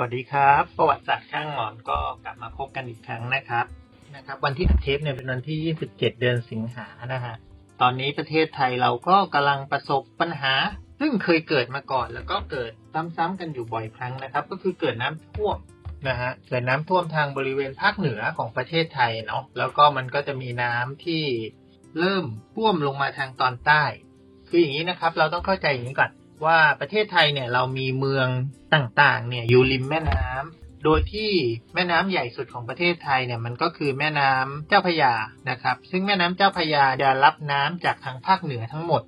วัสดีครับ ประวัติศาสตร์ข้างหมอนก็กลับมาพบกันอีกครั้งนะครับนะครับ วันที่เทปเนี่ยเป็นวันที่ 27 เดือนสิงหานะฮะตอนนี้ประเทศไทยเราก็กำลังประสบปัญหา ซึ่งเคยเกิดมาก่อน แล้วก็เกิดซ้ำๆกันอยู่บ่อยครั้งนะครับ ก็คือเกิดน้ำท่วมนะฮะเกิดน้ำท่วมทางบริเวณภาคเหนือของประเทศไทยเนาะแล้วก็มันก็จะมีน้ำที่เริ่มท่วมลงมาทางตอนใต้ คืออย่างนี้นะครับ เราต้องเข้าใจอย่างนี้ก่อน ว่าประเทศไทยเนี่ยเรามีเมืองต่างๆ เนี่ยอยู่ริมแม่น้ำโดยที่แม่น้ำใหญ่สุดของประเทศไทยเนี่ยมันก็คือแม่น้ำเจ้าพยานะครับ ซึ่งแม่น้ำเจ้าพยาจะรับน้ำจากทางภาคเหนือทั้งหมด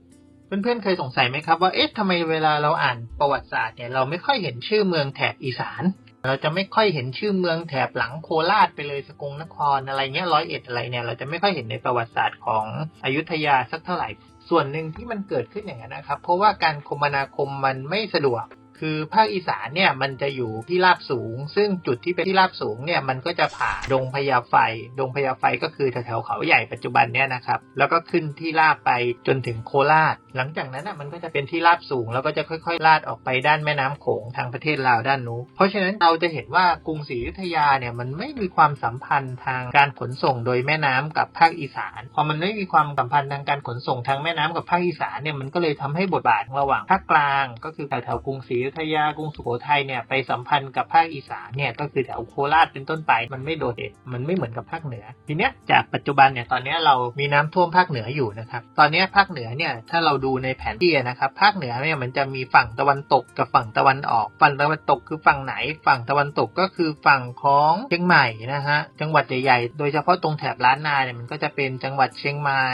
เพื่อนๆเคยสงสัยไหมครับว่าเอ๊ะทำไมเวลาเราอ่านประวัติศาสตร์เนี่ยเราไม่ค่อยเห็นชื่อเมืองแถบอีสาน เราจะไม่ค่อยเห็นชื่อเมืองแถบหลังโคราชไปเลยสกลนครอะไรเงี้ยร้อยเอ็ดอะไรเนี่ยเราจะไม่ค่อยเห็นในประวัติศาสตร์ของอยุธยาสักเท่าไหร่ ส่วนหนึ่งที่มันเกิดขึ้นอย่างนั้นนะครับ เพราะว่าการคมนาคมมันไม่สะดวก คือภาคอีสานเนี่ยมันจะอยู่ที่ราบสูง ซึ่งจุดที่เป็นที่ราบสูงเนี่ยมันก็จะผ่าดงพญาไฟ ดงพญาไฟก็คือแถวๆเขาใหญ่ปัจจุบันเนี่ยนะครับ แล้วก็ขึ้นที่ราบไปจนถึงโคราช หลังจากนั้นอะมันก็จะเป็นที่ราบสูง แล้วก็จะค่อยๆ ลาดออกไปด้านแม่น้ำโขงทางประเทศลาวด้านนู้นเพราะฉะนั้นเราจะเห็นว่ากรุงศรีอยุธยาเนี่ยมันไม่มีความสัมพันธ์ทางการขนส่งโดยแม่น้ำกับภาคอีสานพอมันไม่มีความสัมพันธ์ทางการขนส่งทางแม่น้ำกับภาคอีสานเนี่ยมันก็เลยทำให้บทบาทระหว่างภาคกลาง ก็คือแถวๆกรุงศรีอยุธยากรุงสุโขทัยเนี่ยไปสัมพันธ์กับภาคอีสานเนี่ยก็คือแถวโคราชเป็นต้นไปมันไม่โดดเด่นมันไม่เหมือนกับภาคเหนือ ทีเนี้ยจากปัจจุบันเนี่ยตอนนี้เรามีน้ำท่วมภาคเหนืออยู่นะครับตอนนี้ภาคเหนือเนี่ยถ้าเราดูในแผนที่นะครับภาคเหนือเนี่ยมันจะมีฝั่งตะวันตกกับฝั่งตะวันออก ฝั่งตะวันตกคือฝั่งไหน ฝั่งตะวันตกก็คือฝั่งของเชียงใหม่นะฮะจังหวัดใหญ่ๆโดยเฉพาะตรงแถบล้านนาเนี่ยมันก็จะเป็นจังหวัดเชียงใหม่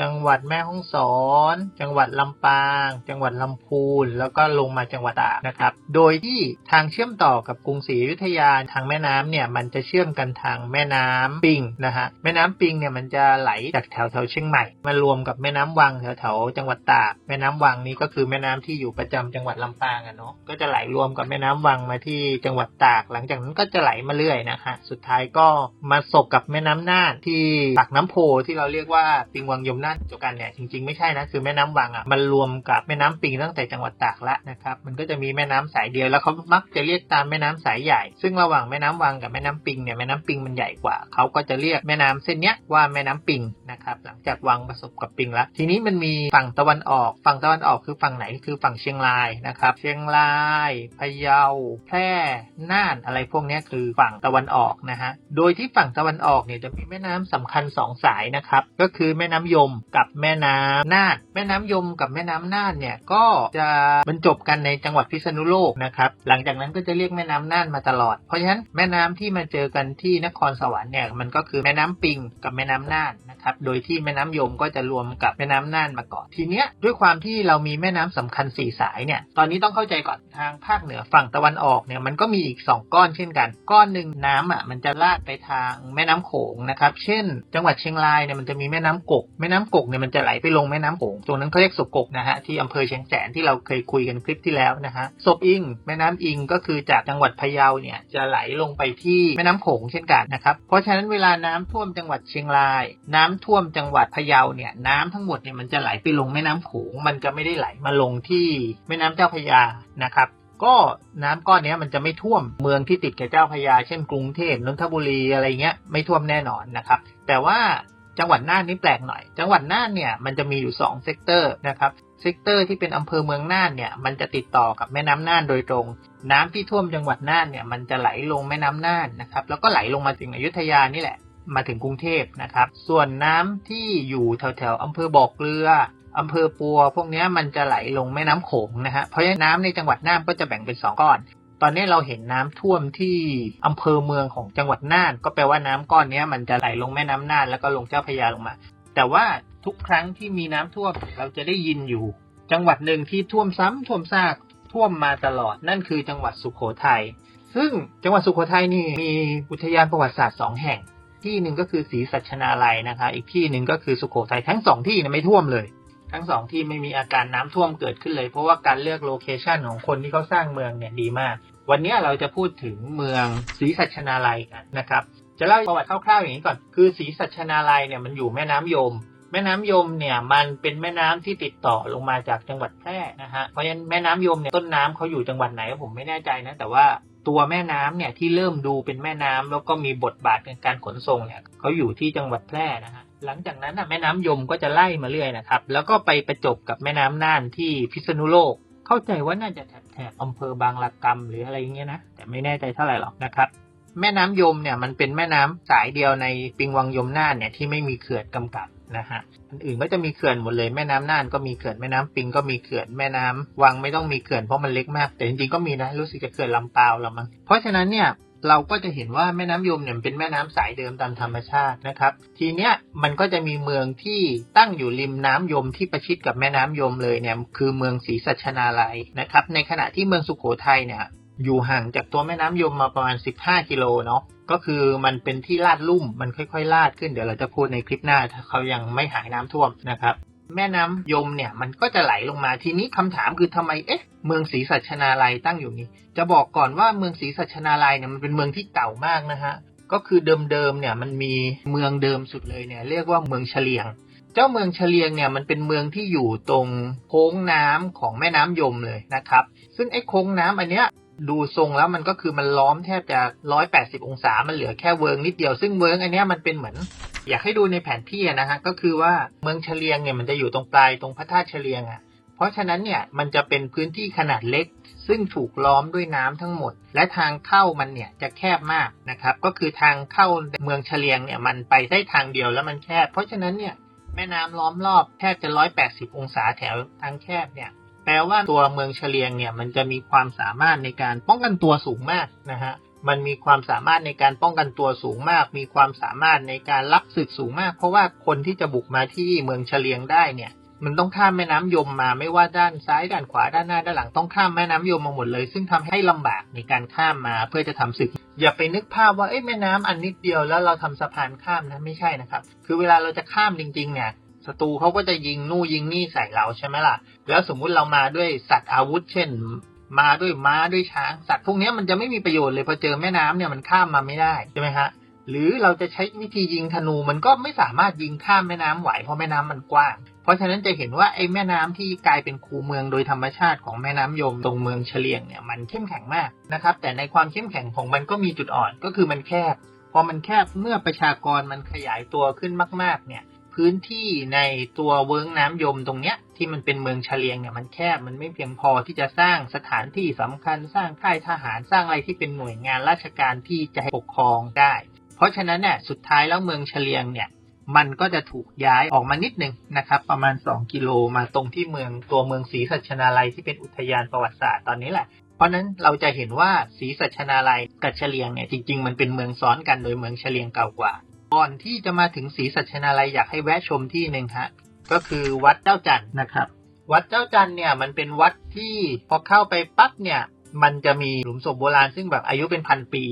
จังหวัดแม่ฮ่องสอน จังหวัดลำปาง จังหวัดลำพูน แล้วก็ลงมาจังหวัดตากนะครับ โดยที่ทางเชื่อมต่อกับกรุงศรีอยุธยาทางแม่น้ำเนี่ยมันจะเชื่อมกันทางแม่น้ำปิงนะฮะแม่น้ำปิงเนี่ยมันจะไหลจากแถวแถวเชียงใหม่มารวมกับแม่น้ำวังแถวแถวจังหวัดตากแม่น้ำวังนี้ก็คือแม่น้ำที่อยู่ประจำจังหวัดลำปางอะเนาะก็จะไหลรวมกับแม่น้ำวังมาที่จังหวัดตาก หลังจากนั้นก็จะไหลมาเรื่อยนะฮะสุดท้ายก็มาสบกับแม่น้ำน่านที่ปากน้ำโพที่เราเรียกว่าปิงวังยมน่านจบกันเนี่ยจริงๆไม่ใช่นะคือแม่น้ำวังอะมันรวมกับแม่น้ำปิงตั้งแต่จังหวัดตากละนะครับมันก็จะมีีแม่น้ำสายเดียวแล้วเขามักจะเรียกตามแม่น้ำสายใหญ่ ซึ่งระหว่างแม่น้ำวังกับแม่น้ำปิงเนี่ยแม่น้ำปิงมันใหญ่กว่าเขาก็จะเรียกแม่น้ำเส้นเนี้ยว่าแม่น้ำปิงนะครับหลังจากวังผสมกับปิงแล้ว ทีนี้มันมีฝั่งตะวันออก ฝั่งตะวันออกคือฝั่งไหนคือฝั่งเชียงรายนะครับ เชียงรายพะเยาแพร่น่านอะไรพวกนี้คือฝั่งตะวันออกนะฮะโดยที่ฝั่งตะวันออกเนี่ยจะมีแม่น้ำสำคัญสองสายนะครับก็คือแม่น้ำยมกับแม่น้ำน่านแม่น้ำยมกับแม่น้ำน่านเนี่ยก็จะบรรจบกันในจังหวัดพิษณุโลกนะครับ หลังจากนั้นก็จะเรียกแม่น้ำน่านมาตลอด เพราะฉะนั้นแม่น้ำที่มาเจอกันที่นครสวรรค์เนี่ยมันก็คือแม่น้ำปิงกับแม่น้ำน่านนะครับ โดยที่แม่น้ำยมก็จะรวมกับแม่น้ำน่านมาก่อน ทีเนี้ยด้วยความที่เรามีแม่น้ำสำคัญสี่สายเนี่ย ตอนนี้ต้องเข้าใจก่อนทางภาคเหนือฝั่งตะวันออกเนี่ยมันก็มีอีก 2 ก้อนเช่นกัน ก้อนหนึ่งน้ำอะมันจะลาดไปทางแม่น้ำโขงนะครับ เช่น จังหวัดเชียงรายเนี่ยมันจะมีแม่น้ำกก แม่น้ำกกเนี่ยมันจะไหลไปลงแม่น้ำโขงตรงนั้นเขาเรียกศพกกนะฮะที่อำเภอเชียงแสนที่เราเคยคุยกันคลิปที่แล้วนะฮะศพอิง แม่น้ำอิงก็คือจากจังหวัดพะเยาเนี่ยจะไหลลงไปที่แม่น้ำโขงเช่นกันนะครับ เพราะฉะนั้นเวลาน้ำท่วมจังหวัดเชียงราย น้ำท่วมจังหวัดพะเยาเนี่ยน้ำทั้งหมดเนี่ยมันจะไหลไปลงแม่น้ำโขงมันจะไม่ได้ไหลมาลงที่แม่น้ำเจ้าพระยานะครับก็น้ำก้อนนี้มันจะไม่ท่วมเมืองที่ติดกับเจ้าพยา เช่นกรุงเทพนนทบุรีอะไรเงี้ยไม่ท่วมแน่นอนนะครับ แต่ว่า จังหวัดน่านนี่แปลกหน่อย จังหวัดน่านเนี่ยมันจะมีอยู่2เซกเตอร์นะครับ เซกเตอร์ที่เป็นอำเภอเมืองน่านเนี่ยมันจะติดต่อกับแม่น้ำน่านโดยตรง น้ำที่ท่วมจังหวัดน่านเนี่ยมันจะไหลลงแม่น้ำน่านนะครับ แล้วก็ไหลลงมาถึงอยุธยานี่แหละ มาถึงกรุงเทพนะครับ ส่วนน้ำที่อยู่แถวแถวๆอำเภอบ่อเกลืออำเภอปัว พวกนี้มันจะไหลลงแม่น้ำโขงนะฮะ เพราะฉะนั้นน้ำในจังหวัดน่านก็จะแบ่งเป็นสองก้อน อนนี้เราเห็นน้ำท่วมที่อำเภอเมืองของจังหวัดน่าน ก็แปลว่าน้ำก้อนนี้มันจะไหลลงแม่น้ำน่านแล้วก็ลงเจ้าพระยาลงมา แต่ว่าทุกครั้งที่มีน้ำท่วมเราจะได้ยินอยู่ จังหวัดหนึ่งที่ท่วมซ้ำท่วมซากท่วมมาตลอดนั่นคือจังหวัดสุโขทัยซึ่งจังหวัดสุโขทัยนี่มีอุทยานประวัติศาสตร์สองแห่ง ที่หนึ่งก็คือศรีสัชนาลัยนะคะ อีกที่หนึ่งก็คือสุโขทัยทั้งสองที่นี่ยไม่ท่วมเลย ทั้งสองที่ไม่มีอาการน้ำท่วมเกิดขึ้นเลย เพราะว่าการเลือกโลเคชันของคนที่เขาสร้างเมืองเนี่ยดีมาก วันนี้เราจะพูดถึงเมืองศรีสัชนาลัยกันนะครับ จะเล่าประวัติคร่าวๆอย่างนี้ก่อน คือศรีสัชนาลัยเนี่ยมันอยู่แม่น้ำยม แม่น้ำยมเนี่ยมันเป็นแม่น้ำที่ติดต่อลงมาจากจังหวัดแพร่นะฮะ เพราะฉะนั้นแม่น้ำยมเนี่ยต้นน้ำเขาอยู่จังหวัดไหนผมไม่แน่ใจนะ แต่ว่าตัวแม่น้ำเนี่ยที่เริ่มดูเป็นแม่น้ำแล้วก็มีบทบาทในการขนส่งเนี่ยเขาอยู่ที่จังหวัดแพร่นะฮะหลังจากนั้นน่ะแม่น้ำยมก็จะไล่มาเรื่อยนะครับ แล้วก็ไปประจบกับแม่น้ำน่านที่พิษณุโลก เข้าใจว่าน่าจะแถบแถบอำเภอบางละกำหรืออะไรอย่างเงี้ยนะ แต่ไม่แน่ใจเท่าไหร่หรอกนะครับ แม่น้ำยมเนี่ยมันเป็นแม่น้ำสายเดียวในปิงวังยมน่านเนี่ยที่ไม่มีเขื่อนกำกับนะฮะอันอื่นก็จะมีเขื่อนหมดเลยแม่น้ำน่านก็มีเขื่อนแม่น้ำปิงก็มีเขื่อนแม่น้ำวังไม่ต้องมีเขื่อนเพราะมันเล็กมาก แต่จริงๆก็มีนะรู้สึกจะเขื่อนลำปล่าวละมั้งเพราะฉะนั้นเนี่ย เราก็จะเห็นว่าแม่น้ำยมเนี่ยเป็นแม่น้ำสายเดิมตามธรรมชาตินะครับ ทีเนี้ยมันก็จะมีเมืองที่ตั้งอยู่ริมน้ำยมที่ประชิดกับแม่น้ำยมเลยเนี่ยคือเมืองศรีสัชนาลัยนะครับ ในขณะที่เมืองสุโขทัยเนี่ยอยู่ห่างจากตัวแม่น้ำยมมาประมาณ 15 กิโลเนาะก็คือมันเป็นที่ลาดลุ่มมันค่อยๆ ลาดขึ้นเดี๋ยวเราจะพูดในคลิปหน้าถ้าเขายังไม่หายน้ำท่วมนะครับ แม่น้ำยมเนี่ยมันก็จะไหลลงมาทีนี้คำถามคือทำไมเอ๊ะ เมืองศรีสัชนาลัยตั้งอยู่นี้จะบอกก่อนว่าเมืองศรีสัชนาลัยเนี่ยมันเป็นเมืองที่เก่ามากนะฮะก็คือเดิมๆเนี่ยมันมีเมืองเดิมสุดเลยเนี่ย เรียกว่าเมืองเฉลียง เจ้าเมืองเฉลียงเนี่ยมันเป็นเมืองที่อยู่ตรงโค้งน้ำของแม่น้ำยมเลยนะครับ ซึ่งไอ้โค้งน้ำอันเนี้ยดูทรงแล้วมันก็คือมันล้อมแทบจะ 180 องศา มันเหลือแค่เวิร์งนิดเดียว ซึ่งเวิร์งอันเนี้ยมันเป็นเหมือน อยากให้ดูในแผนที่อะนะฮะก็คือว่าเมืองเฉลียงเนี่ยมันจะอยู่ตรงปลายตรงพระธาตุเฉลียงอะเพราะฉะนั้นเนี่ยมันจะเป็นพื้นที่ขนาดเล็ก ซึ่งถูกล้อมด้วยน้ำทั้งหมด และทางเข้ามันเนี่ยจะแคบมากนะครับก็คือทางเข้าเมืองเฉลียงเนี่ยมันไปได้ทางเดียวแล้วมันแคบ เพราะฉะนั้นเนี่ยแม่น้ำล้อมรอบแทบจะ 180 องศาแถวทางแคบเนี่ยแปลว่าตัวเมืองเฉลียงเนี่ยมันจะมีความสามารถในการป้องกันตัวสูงมากนะฮะ มันมีความสามารถในการป้องกันตัวสูงมาก มีความสามารถในการรับศึกสูงมาก เพราะว่าคนที่จะบุกมาที่เมืองเฉลียงได้เนี่ย มันต้องข้ามแม่น้ำยมมาไม่ว่าด้านซ้ายด้านขวาด้านหน้าด้านหลังต้องข้ามแม่น้ำยมมาหมดเลย ซึ่งทำให้ลำบากในการข้ามมาเพื่อจะทำศึก อย่าไปนึกภาพว่าเอ้ยแม่น้ำอันนิดเดียวแล้วเราทำสะพานข้ามนะไม่ใช่นะครับ คือเวลาเราจะข้ามจริงๆเนี่ยศัตรูเขาก็จะยิงนู่ยิงนี่ใส่เราใช่ไหมล่ะ แล้วสมมุติเรามาด้วยสัตว์อาวุธ เช่น มาด้วยม้าด้วยช้างสัตว์พวกนี้มันจะไม่มีประโยชน์เลยพอเจอแม่น้ำเนี่ยมันข้ามมาไม่ได้ใช่ไหมฮะหรือเราจะใช้วิธียิงธนูมันก็ไม่สามารถยิงข้ามแม่น้ำไหวเพราะแม่น้ำมันกว้าง เพราะฉะนั้นจะเห็นว่าไอ้แม่น้ำที่กลายเป็นคูเมืองโดยธรรมชาติของแม่น้ำยมตรงเมืองเฉลียงเนี่ยมันเข้มแข็งมากนะครับ แต่ในความเข้มแข็งของมันก็มีจุดอ่อนก็คือมันแคบพอมันแคบเมื่อประชากรมันขยายตัวขึ้นมาก ๆ เนี่ย พื้นที่ในตัวเวิ้งน้ำยมตรงเนี้ย ที่มันเป็นเมืองเฉลียงเนี่ยมันแคบมันไม่เพียงพอที่จะสร้างสถานที่สำคัญสร้างค่ายทหารสร้างอะไรที่เป็นหน่วยงานราชการที่จะปกครองได้ เพราะฉะนั้นเนี่ยสุดท้ายแล้วเมืองเฉลียงเนี่ยมันก็จะถูกย้ายออกมานิดหนึ่งนะครับ ประมาณ 2 กิโลมาตรงที่เมืองตัวเมืองศรีสัชนาลัยที่เป็นอุทยานประวัติศาสตร์ตอนนี้แหละ เพราะนั้นเราจะเห็นว่าศรีสัชนาลัยกับเฉลียงเนี่ยจริง ๆ มันเป็นเมืองซ้อนกันโดยเมืองเฉลียงเก่ากว่า ก่อนที่จะมาถึงศรีสัชนาลัยอยากให้แวะชมที่หนึ่งฮะก็คือวัดเจ้าจันทร์นะครับ วัดเจ้าจันทร์เนี่ยมันเป็นวัดที่พอเข้าไปปั๊บเนี่ย มันจะมีหลุมศพโบราณซึ่งแบบอายุเป็นพันปี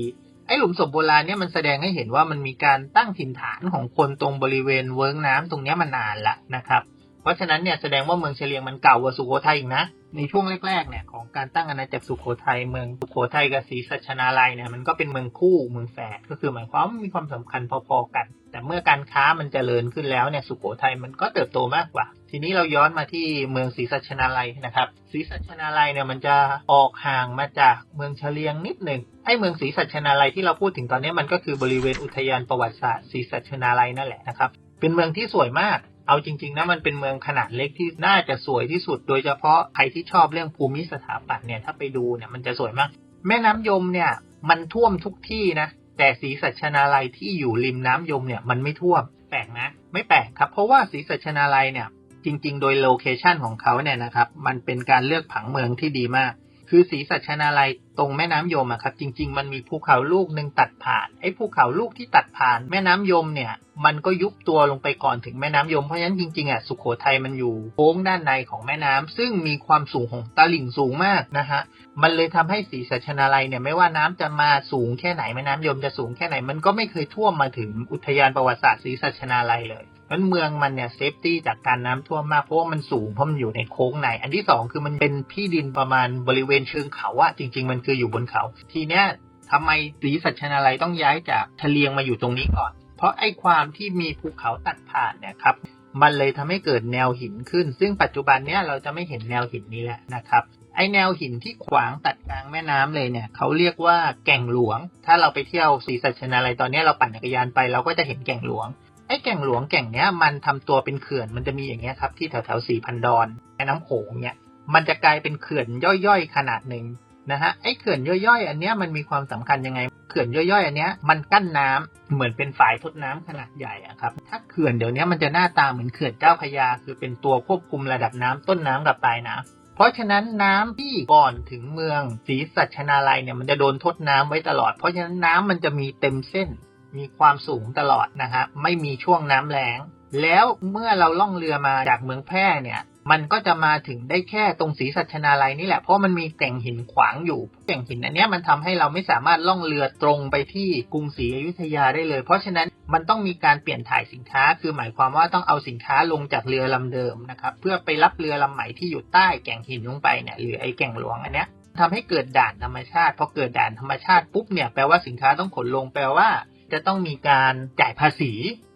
ไอ้หลุมศพโบราณเนี่ยมันแสดงให้เห็นว่ามันมีการตั้งถิ่นฐานของคนตรงบริเวณเวิ้งน้ำตรงเนี้ยมานานละนะครับ เพราะฉะนั้นเนี่ยแสดงว่าเมืองเฉลียงมันเก่ากว่าสุโขทัยอีกนะ ในช่วงแรกๆเนี่ยของการตั้งอาณาจักรสุโขทัยเมืองสุโขทัยกับศรีสัชนาลัยเนี่ยมันก็เป็นเมืองคู่เมืองแฝดก็คือหมายความว่ามีความสำคัญพอๆกัน แต่เมื่อการค้ามันเจริญขึ้นแล้วเนี่ยสุโขทัยมันก็เติบโตมากกว่า ทีนี้เราย้อนมาที่เมืองศรีสัชนาลัยนะครับศรีสัชนาลัยเนี่ยมันจะออกห่างมาจากเมืองเฉลียงนิดหนึ่งไอ้เมืองศรีสัชนาลัยที่เราพูดถึงตอนนี้มันก็คือบริเวณอุทยานประวัติศาสตร์ศรีสัชนาลัยนั่นแหละนะครับเป็นเมืองที่สวยมาก เอาจริง ๆนะมันเป็นเมืองขนาดเล็กที่น่าจะสวยที่สุด โดยเฉพาะใครที่ชอบเรื่องภูมิสถาปัตย์เนี่ยถ้าไปดูเนี่ยมันจะสวยมาก แม่น้ำยมเนี่ย มันท่วมทุกที่นะแต่ศรีสัชนาลัยที่อยู่ริมน้ำยมเนี่ยมันไม่ท่วมแปลกนะไม่แปลกครับ เพราะว่าศรีสัชนาลัยเนี่ยจริง ๆ โดยโลเคชันของเขาเนี่ยนะครับ มันเป็นการเลือกผังเมืองที่ดีมาก คือศรีสัชนาลัยตรงแม่น้ำยมอะครับ จริง ๆ มันมีภูเขาลูกหนึ่งตัดผ่านไอ้ภูเขาลูกที่ตัดผ่าน แม่น้ำยมเนี่ย มันก็ยุบตัวลงไปก่อนถึงแม่น้ำยมเพราะฉะนั้นจริงๆอะสุโขทัยมันอยู่โค้งด้านในของแม่น้ำซึ่งมีความสูงของตลิ่งสูงมากนะฮะมันเลยทำให้ศรีสัชนาลัยเนี่ยไม่ว่าน้ำจะมาสูงแค่ไหนแม่น้ำยมจะสูงแค่ไหนมันก็ไม่เคยท่วมมาถึงอุทยานประวัติศาสตร์ศรีสัชนาลัยเลย นั้นเมืองมันเนี่ยเซฟตี้จากการน้ำท่วมมากเพราะว่ามันสูงเพราะมันอยู่ในโค้งในอันที่สองคือมันเป็นที่ดินประมาณบริเวณเชิงเขาอะจริง ๆ มันคืออยู่บนเขา ทีเนี้ยทำไมศรีสัชนาลัยต้องย้ายจากทะเลียงมาอยู่ตรงนี้ก่อน เพราะไอ้ความที่มีภูเขาตัดผ่านเนี่ยครับมันเลยทำให้เกิดแนวหินขึ้น ซึ่งปัจจุบันเนี้ยเราจะไม่เห็นแนวหินนี้แล้วนะครับไอแนวหินที่ขวางตัดกลางแม่น้ำเลยเนี่ยเขาเรียกว่าแก่งหลวง ถ้าเราไปเที่ยวศรีสัชนาลัยตอนนี้เราปั่นจักรยานไปเราก็จะเห็นแก่งหลวง อ้แก่งหลวงแก่งเนี้ย มันทำตัวเป็นเขื่อนมันจะมีอย่างเงี้ยครับที่แถวแถวสี่พันดอนแม่น้ำโขงเนี่ยมันจะกลายเป็นเขื่อนย่อยๆขนาดหนึ่งนะฮะไอ้เขื่อนย่อยๆ อันเนี้ยมันมีความสำคัญยังไง เขื่อนย่อยๆ อันเนี้ยมันกั้นน้ำเหมือนเป็นฝายทดน้ำขนาดใหญ่อะครับ ถ้าเขื่อนเดี๋ยวนี้มันจะหน้าตาเหมือนเขื่อนเจ้าพยา คือเป็นตัวควบคุมระดับน้ำต้นน้ำกับปลายน้ำเพราะฉะนั้นน้ำที่ก่อนถึงเมืองศรีสัชนาลัยเนี่ยมันจะโดนทดน้ำไว้ตลอด เพราะฉะนั้นน้ำมันจะมีเต็มเส้น มีความสูงตลอดนะฮะไม่มีช่วงน้ำแล้ง แล้วเมื่อเราล่องเรือมาจากเมืองแพร่เนี่ย มันก็จะมาถึงได้แค่ตรงศรีสัชนาลัยนี่แหละเพราะมันมีแก่งหินขวางอยู่แก่งหินอันเนี้ยมันทำให้เราไม่สามารถล่องเรือตรงไปที่กรุงศรีอยุธยาได้เลย เพราะฉะนั้นมันต้องมีการเปลี่ยนถ่ายสินค้า คือหมายความว่าต้องเอาสินค้าลงจากเรือลำเดิมนะครับเพื่อไปรับเรือลำใหม่ที่อยู่ใต้แก่งหินลงไปเนี่ยหรือไอ้แก่งหลวงอันเนี้ยทำให้เกิดด่านธรรมชาติพอเกิดด่านธรรมชาติปุ๊บเนี่ยแปลว่าสินค้าต้องขนลงแปลว่า จะต้องมีการจ่ายภาษี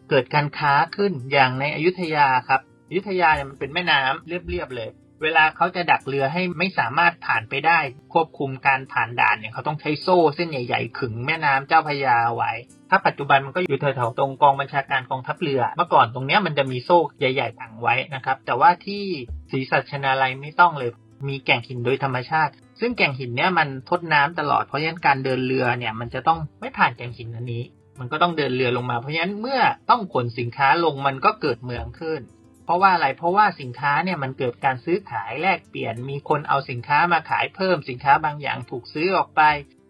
เกิดการค้าขึ้นอย่างในอยุธยาครับอยุธยาเนี่ยมันเป็นแม่น้ำเรียบๆเลย เวลาเขาจะดักเรือให้ไม่สามารถผ่านไปได้ ควบคุมการผ่านด่านเนี่ยเขาต้องใช้โซ่เส้นใหญ่ ๆ ขึงแม่น้ำเจ้าพยาไว้ ถ้าปัจจุบันมันก็อยู่แถวๆตรงกองบัญชาการกองทัพเรือ เมื่อก่อนตรงเนี้ยมันจะมีโซ่ใหญ่ๆขังไว้นะครับ แต่ว่าที่ศรีสัชนาลัยไม่ต้องเลยมีแก่งหินโดยธรรมชาติ ซึ่งแก่งหินเนี่ยมันทดน้ำตลอดเพราะฉะนั้นการเดินเรือเนี่ยมันจะต้องไม่ผ่านแก่งหินอันนี้ มันก็ต้องเดินเรือลงมา เพราะฉะนั้นเมื่อต้องขนสินค้าลงมันก็เกิดเมืองขึ้น เพราะว่าอะไรเพราะว่าสินค้าเนี่ยมันเกิดการซื้อขายแลกเปลี่ยน มีคนเอาสินค้ามาขายเพิ่มสินค้าบางอย่างถูกซื้อออกไป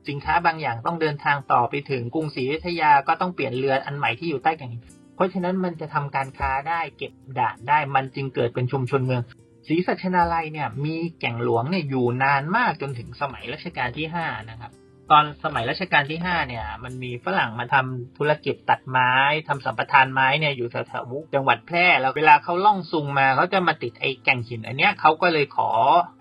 สินค้าบางอย่างต้องเดินทางต่อไปถึงกรุงศรีอยุธยาก็ต้องเปลี่ยนเรืออันใหม่ที่อยู่ใต้แก่งหินเพราะฉะนั้นมันจะทำการค้าได้เก็บด่านได้มันจึงเกิดเป็นชุมชนเมืองศรีสัชนาลัยเนี่ยมีแก่งหลวงเนี่ยอยู่นานมากจนถึงสมัยรัชกาลที่5นะครับ ตอนสมัยรัชกาลที่5เนี่ย มันมีฝรั่งมาทำธุรกิจตัดไม้ทำสัมปทานไม้เนี่ยอยู่แถวๆจังหวัดแพร่แล้วเวลาเขาล่องซุงมาเขาจะมาติดไอ้แก่งหิน อันเนี้ยเขาก็เลยขอ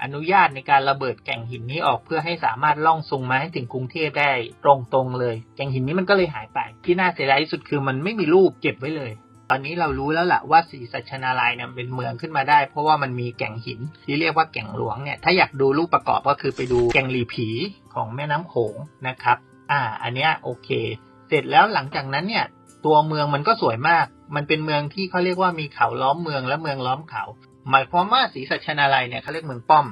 อนุญาตในการระเบิดแก่งหินนี้ออกเพื่อให้สามารถล่องซุงมาให้ถึงกรุงเทพได้ตรงๆเลย แก่งหินนี้มันก็เลยหายไป ที่น่าเสียดายที่สุดคือมันไม่มีรูปเก็บไว้เลย ตอนนี้เรารู้แล้วล่ะว่าศรีสัชนาลัยเนี่ยเป็นเมืองขึ้นมาได้ เพราะว่ามันมีแก่งหินที่เรียกว่าแก่งหลวงเนี่ยถ้าอยากดูรูปประกอบก็คือไปดูแก่งหลีผีของแม่น้ำโขงนะครับ อ่า อันเนี้ยโอเค เสร็จแล้วหลังจากนั้นเนี่ย ตัวเมืองมันก็สวยมาก มันเป็นเมืองที่เขาเรียกว่ามีเขาล้อมเมืองและเมืองล้อมเขา หมายความว่าศรีสัชนาลัยเนี่ยเขาเรียกเมืองป้อม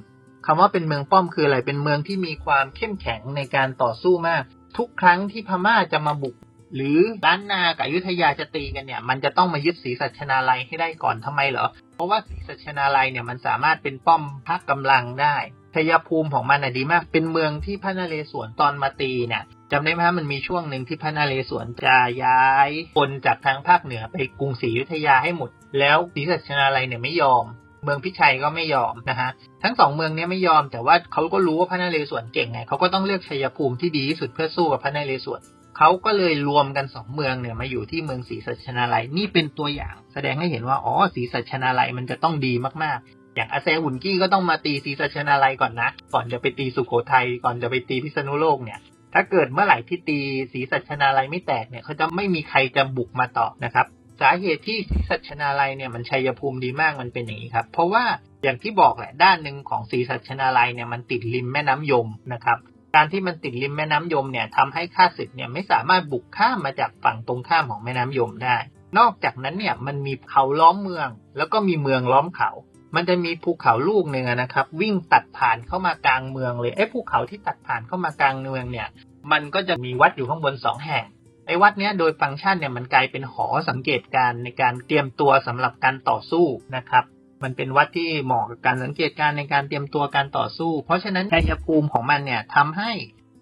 คำว่าเป็นเมืองป้อมคืออะไรเป็นเมืองที่มีความเข้มแข็งในการต่อสู้มาก ทุกครั้งที่พม่าจะมาบุก หรือล้านนากับอยุธยาจะตีกันเนี่ย มันจะต้องมายึดศรีสัชนาลัยให้ได้ก่อนทำไมเหรอ เพราะว่าศรีสัชนาลัยเนี่ยมันสามารถเป็นป้อมพักกำลังได้ชัยภูมิของมันน่ะดีมาก เป็นเมืองที่พระนเรศวรตอนมาตีเนี่ยจำได้ไหมฮะมันมีช่วงหนึ่งที่พระนเรศวรจะย้ายคนจากทางภาคเหนือไปกรุงศรีอยุธยาให้หมด แล้วศรีสัชนาลัยเนี่ยไม่ยอม เมืองพิชัยก็ไม่ยอมนะฮะ ทั้งสองเมืองเนี้ไม่ยอม แต่ว่าเขาก็รู้ว่าพระนเรศวรเก่งไงเขาก็ต้องเลือกชัยภูมิที่ดีที่สุดเพื่อสู้กับพระนเรศวร เขาก็เลยรวมกันสองเมืองเนี่ยมาอยู่ที่เมืองศรีสัชนาลัยนี่เป็นตัวอย่าง แสดงให้เห็นว่าอ๋อศรีสัชนาลัยมันจะต้องดีมากๆ อย่างอาเซหุนกี้ก็ต้องมาตีศรีสัชนาลัยก่อนนะ ก่อนจะไปตีสุโขทัยก่อนจะไปตีพิษณุโลกเนี่ย ถ้าเกิดเมื่อไหร่ที่ตีศรีสัชนาลัยไม่แตกเนี่ยเขาจะไม่มีใครจะบุกมาต่อนะครับสาเหตุที่ศรีสัชนาลัยเนี่ยมันชัยภูมิดีมากมันเป็นอย่างนี้ครับ เพราะว่าอย่างที่บอกแหละด้านหนึ่งของศรีสัชนาลัยเนี่ยมันติดริมแม่น้ำยมนะครับ การที่มันติดริมแม่น้ำยมเนี่ยทำให้ข้าศึกเนี่ยไม่สามารถบุกข้ามมาจากฝั่งตรงข้ามของแม่น้ำยมได้ นอกจากนั้นเนี่ยมันมีเขาล้อมเมือง แล้วก็มีเมืองล้อมเขา มันจะมีภูเขาลูกหนึ่งนะครับ วิ่งตัดผ่านเข้ามากลางเมืองเลยไอ้ภูเขาที่ตัดผ่านเข้ามากลางเมืองเนี่ย มันก็จะมีวัดอยู่ข้างบนสองแห่งไอ้วัดเนี้ยโดยฟังก์ชันเนี่ยมันกลายเป็นหอสังเกตการณ์ในการเตรียมตัวสำหรับการต่อสู้นะครับ มันเป็นวัดที่เหมาะกับการสังเกตการในการเตรียมตัวการต่อสู้ เพราะฉะนั้นชัยภูมิของมันเนี่ยทำให้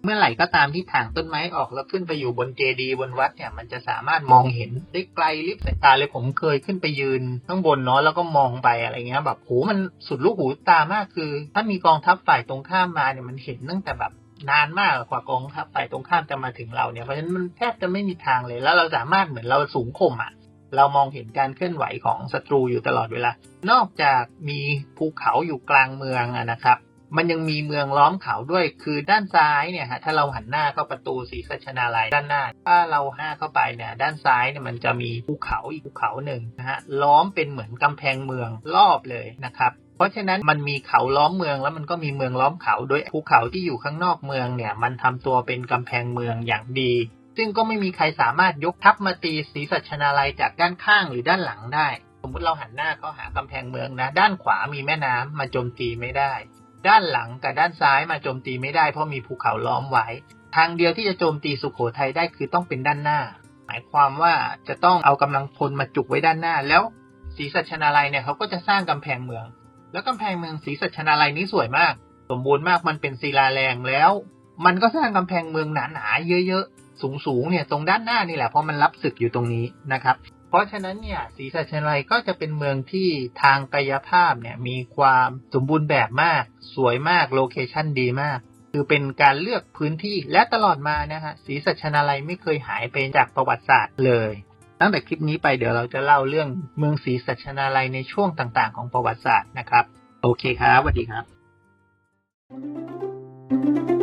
เมื่อไหร่ก็ตามที่ถางต้นไม้ออกแล้วขึ้นไปอยู่บนเจดีย์บนวัดเนี่ยมันจะสามารถมองเห็นได้ไกลลิบสายตาเลยผมเคยขึ้นไปยืนข้างบนเนาะแล้วก็มองไปอะไรเงี้ยแบบโหมันสุดลูกหูตามากคือ ถ้ามีกองทัพฝ่ายตรงข้ามมาเนี่ยมันเห็นตั้งแต่แบบนานมากกว่ากองทัพฝ่ายตรงข้ามจะมาถึงเราเนี่ยเพราะฉะนั้นมันแทบจะไม่มีทางเลยแล้วเราสามารถเหมือนเราสูงข่มอะ เรามองเห็นการเคลื่อนไหวของศัตรูอยู่ตลอดเวลา นอกจากมีภูเขาอยู่กลางเมืองนะครับ มันยังมีเมืองล้อมเขาด้วย คือด้านซ้ายเนี่ยฮะถ้าเราหันหน้าเข้าประตูศรีสัชนาลัยด้านหน้า ถ้าเราห้าเข้าไปเนี่ยด้านซ้ายเนี่ยมันจะมีภูเขาอีกภูเขาหนึ่งนะฮะล้อมเป็นเหมือนกำแพงเมืองรอบเลยนะครับเพราะฉะนั้นมันมีเขาล้อมเมืองแล้วมันก็มีเมืองล้อมเขา โดยภูเขาที่อยู่ข้างนอกเมืองเนี่ย มันทำตัวเป็นกำแพงเมืองอย่างดี ซึ่งก็ไม่มีใครสามารถยกทัพมาตีศรีสัชนาลัยจากด้านข้างหรือด้านหลังได้ สมมติเราหันหน้าเข้าหากำแพงเมืองนะ ด้านขวามีแม่น้ำมาโจมตีไม่ได้ ด้านหลังกับด้านซ้ายมาโจมตีไม่ได้เพราะมีภูเขาล้อมไว้ ทางเดียวที่จะโจมตีสุโขทัยได้คือต้องเป็นด้านหน้า หมายความว่าจะต้องเอากำลังพลมาจุกไว้ด้านหน้า แล้วศรีสัชนาลัยเนี่ยเขาก็จะสร้างกำแพงเมือง แล้วกำแพงเมืองศรีสัชนาลัยนี้สวยมาก สมบูรณ์มากมันเป็นศิลาแรงแล้ว มันก็สร้างกำแพงเมืองหนาๆเยอะๆ สูงๆเนี่ยตรงด้านหน้านี่แหละเพราะมันรับศึกอยู่ตรงนี้นะครับ เพราะฉะนั้นเนี่ยศรีสัชนาลัยก็จะเป็นเมืองที่ทางกายภาพเนี่ยมีความสมบูรณ์แบบมาก สวยมากโลเคชั่นดีมาก คือเป็นการเลือกพื้นที่และตลอดมานะฮะศรีสัชนาลัยไม่เคยหายไปจากประวัติศาสตร์เลยตั้งแต่คลิปนี้ไปเดี๋ยวเราจะเล่าเรื่องเมืองศรีสัชนาลัยในช่วงต่างๆ ของประวัติศาสตร์นะครับ โอเคครับสวัสดีครับ